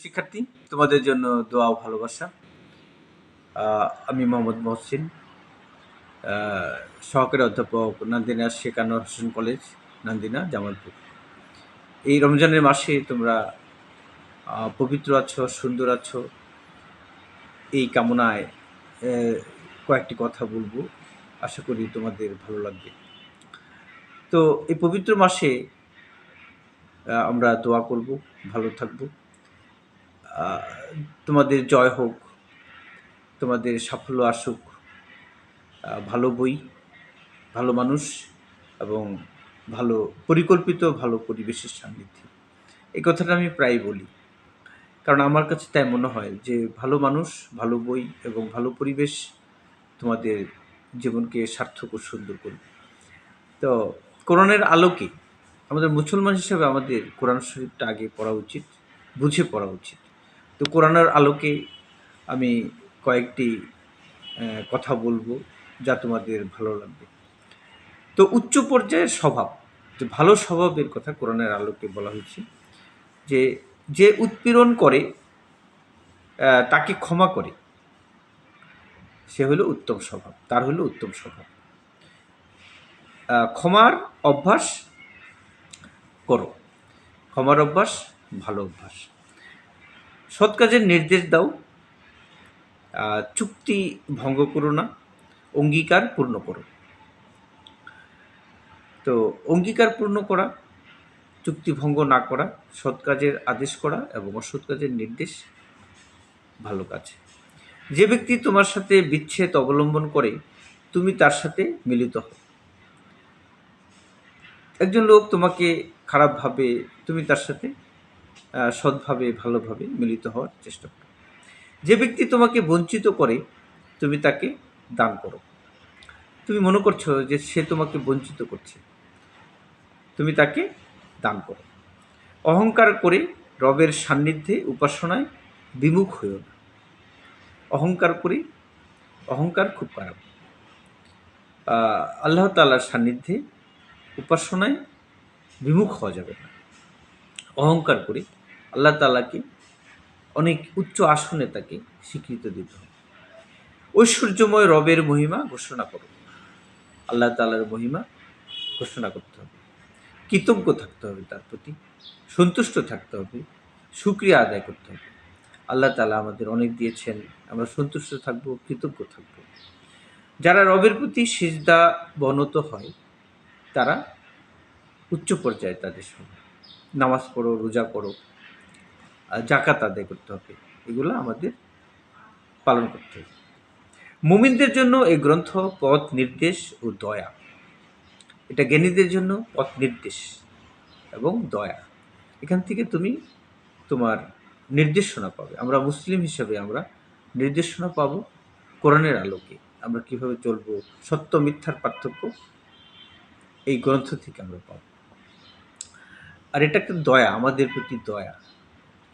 শিক্ষার্থী, তোমাদের জন্য দোয়া ভালোবাসা। আমি মোহাম্মদ মহসিন সহকারী অধ্যাপক নান্দিনা শেখ আনোয়ার হোসেন কলেজ, নান্দিনা, জামালপুর। এই রমজানের মাসে তোমরা পবিত্র আছো, সুন্দর আছো। এই কামনায় কয়েকটি কথা বলব। আশা করি তোমাদের ভালো লাগবে। তো এই পবিত্র মাসে আমরা দোয়া করব, ভালো থাকব। তোমাদের জয় হোক, তোমাদের সাফল্য আসুক ভালো বই, ভালো মানুষ এবং ভালো পরিকল্পিত, ভালো পরিবেশের সান্নিধ্যে। এই কথাটা আমি প্রায় বলি। কারণ আমার কাছে তাই মনে হয় যে, ভালো মানুষ, ভালো বই এবং ভালো পরিবেশ তোমাদের জীবনকে সার্থক ও সুন্দর করবে। তো কোরআনের আলোকে আমাদের মুসলমান হিসেবে আমাদের কোরআন শরীফটা আগে পড়া উচিত, বুঝে পড়া উচিত। তো কোরআনের আলোকে আমি কয়েকটি কথা বলব যা তোমাদের ভালো লাগবে। তো উচ্চ পর্যায়ের স্বভাব, যে ভালো স্বভাবের কথা কোরআনের আলোকে বলা হয়েছে, যে যে উৎপীড়ন করে তাকে ক্ষমা করে, সে হলো উত্তম স্বভাব, তার হলো উত্তম স্বভাব। ক্ষমার অভ্যাস করো, ক্ষমার অভ্যাস ভালো অভ্যাস। সৎ কাজের নির্দেশ দাও। চুক্তি ভঙ্গ করো না, অঙ্গীকার পূর্ণ করো। তো অঙ্গীকার পূর্ণ করা, চুক্তি ভঙ্গ না করা, সৎ কাজের আদেশ করা এবং অসৎ কাজের নির্দেশ ভালো কাজ। যে ব্যক্তি তোমার সাথে বিচ্ছেদ অবলম্বন করে, তুমি তার সাথে মিলিত হও। একজন লোক তোমাকে খারাপভাবে, তুমি তার সাথে সৎভাবে, ভালোভাবে মিলিত হওয়ার চেষ্টা করো। যে ব্যক্তি তোমাকে বঞ্চিত করে, তুমি তাকে দান করো। তুমি মনে করছ যে সে তোমাকে বঞ্চিত করছে। তুমি তাকে দান করো। অহংকার করে রবের সান্নিধ্যে উপাসনায় বিমুখ হইও না। অহংকার করে, অহংকার খুব খারাপ। আল্লাহ তাল্লার সান্নিধ্যে উপাসনায় বিমুখ হওয়া যাবে না। অহংকার করে আল্লাহ তালাকে অনেক উচ্চ আসনে তাকে স্বীকৃত দিতে হবে। ঐশ্বর্যময় রবের মহিমা ঘোষণা করো। আল্লাহ তালার মহিমা ঘোষণা করতে হবে। কৃতজ্ঞ থাকতে হবে তার প্রতি, সন্তুষ্ট থাকতে হবে, সুক্রিয়া আদায় করতে হবে। আল্লাহ তালা আমাদের অনেক দিয়েছেন, আমরা সন্তুষ্ট থাকব, কৃতজ্ঞ থাকব। যারা রবের প্রতি সিজদা বনত হয়, তারা উচ্চ পর্যায়ে তাদের সঙ্গে। নামাজ পড়ো, রোজা আর জাকাত আদায় করতে হবে। এগুলো আমাদের পালন করতে হবে। মুমিনদের জন্য এই গ্রন্থ পথ নির্দেশ ও দয়া। এটা জ্ঞানীদের জন্য পথ নির্দেশ এবং দয়া। এখান থেকে তুমি তোমার নির্দেশনা পাবে। আমরা মুসলিম হিসেবে আমরা নির্দেশনা পাবো কোরআনের আলোকে। আমরা কীভাবে চলবো, সত্য, মিথ্যার পার্থক্য এই গ্রন্থ থেকে আমরা পাবো। আর এটা একটা দয়া, আমাদের প্রতি দয়া।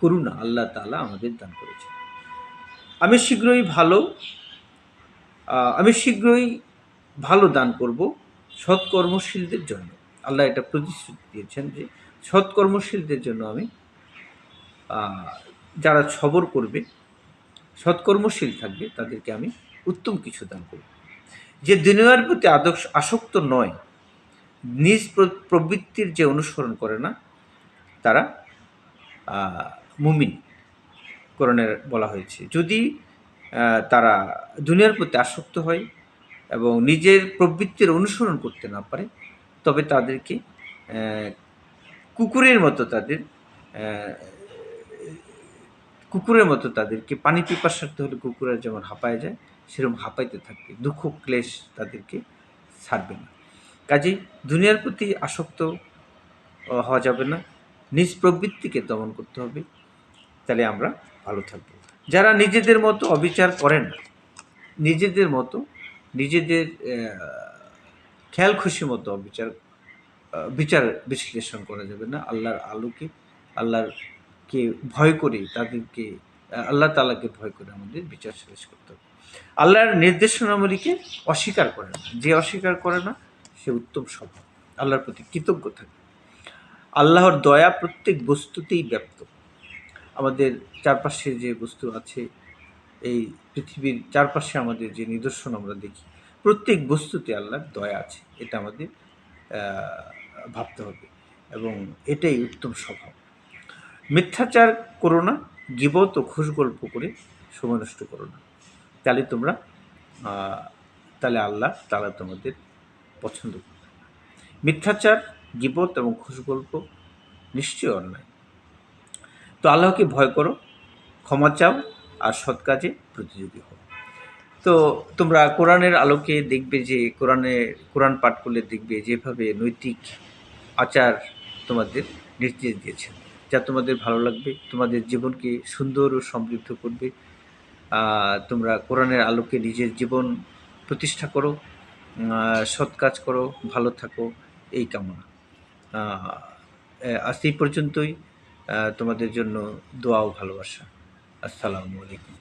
করুণা আল্লাহ তাআলা আমাদের দান করেছে আমি শীঘ্রই ভালো আমি শীঘ্রই ভালো দান করব সৎকর্মশীলদের জন্য। আল্লাহ এটা প্রতিশ্রুতি দিয়েছেন যে সৎকর্মশীলদের জন্য আমি যারা সবর করবে, সৎকর্মশীল থাকবে, তাদেরকে আমি উত্তম কিছু দান করব। যে দুনিয়ার প্রতি আদর্শ, আসক্ত নয়, নিজ প্র- প্রবৃত্তির যে অনুসরণ করে না, তারা মুমিন কোরআনের বলা হয়েছে। যদি তারা দুনিয়ার প্রতি আসক্ত হয় এবং নিজের প্রবৃত্তির অনুসরণ করতে না পারে, তবে তাদেরকে কুকুরের মতো তাদের কুকুরের মতো তাদেরকে পানি পিপাসার্থ হলে কুকুরের যেমন হাঁপায় যায়, সেরকম হাঁপাইতে থাকবে। দুঃখ, ক্লেশ তাদেরকে ছাড়বে না। কাজেই দুনিয়ার প্রতি আসক্ত হওয়া যাবে না। নিজ প্রবৃত্তিকে দমন করতে হবে। তাহলে আমরা ভালো থাকব। যারা নিজেদের মতো অবিচার করেন না, নিজেদের মতো, নিজেদের খেয়াল খুশি মতো অবিচার বিচার বিশ্লেষণ করা যাবে না। আল্লাহর আলোকে আল্লাহরকে ভয় করে তাদেরকে, আল্লাহ তালাকে ভয় করে আমাদের বিচার শেষ করতে হবে। আল্লাহর নির্দেশনাবলীকে অস্বীকার করে না। যে অস্বীকার করে না, সে উত্তম স্বভাব আল্লাহর প্রতি কৃতজ্ঞ থাকে। আল্লাহর দয়া প্রত্যেক বস্তুতেই ব্যপ্ত। আমাদের চারপাশে যে বস্তু আছে, এই পৃথিবীর চারপাশে আমাদের যে নিদর্শন আমরা দেখি, প্রত্যেক বস্তুতে আল্লাহর দয়া আছে, এটা আমাদের ভাবতে হবে এবং এটাই উত্তম স্বভাব। মিথ্যাচার করো না ও খুশ গল্প করে সময় নষ্ট করো না। তাহলে তোমরা তাহলে আল্লাহ তারা তোমাদের পছন্দ করবে মিথ্যাচার গিবত এবং খুশ গল্প নিশ্চয় অন্যায়। তো আল্লাহকে ভয় করো, ক্ষমা চাও আর সৎ কাজে প্রতিযোগী হও। তো তোমরা কোরআনের আলোকে দেখবে যে, কোরআনে, কোরআন পাঠ করলে দেখবে যেভাবে নৈতিক আচার তোমাদের নির্দেশ দিয়েছেন যা তোমাদের ভালো লাগবে, তোমাদের জীবনকে সুন্দর ও সমৃদ্ধ করবে। তোমরা কোরআনের আলোকে নিজের জীবন প্রতিষ্ঠা করো সৎ কাজ করো, ভালো থাকো, এই কামনা। আজ এই পর্যন্তই। তোমাদের জন্য দোয়া ও ভালোবাসা। আসসালামু আলাইকুম।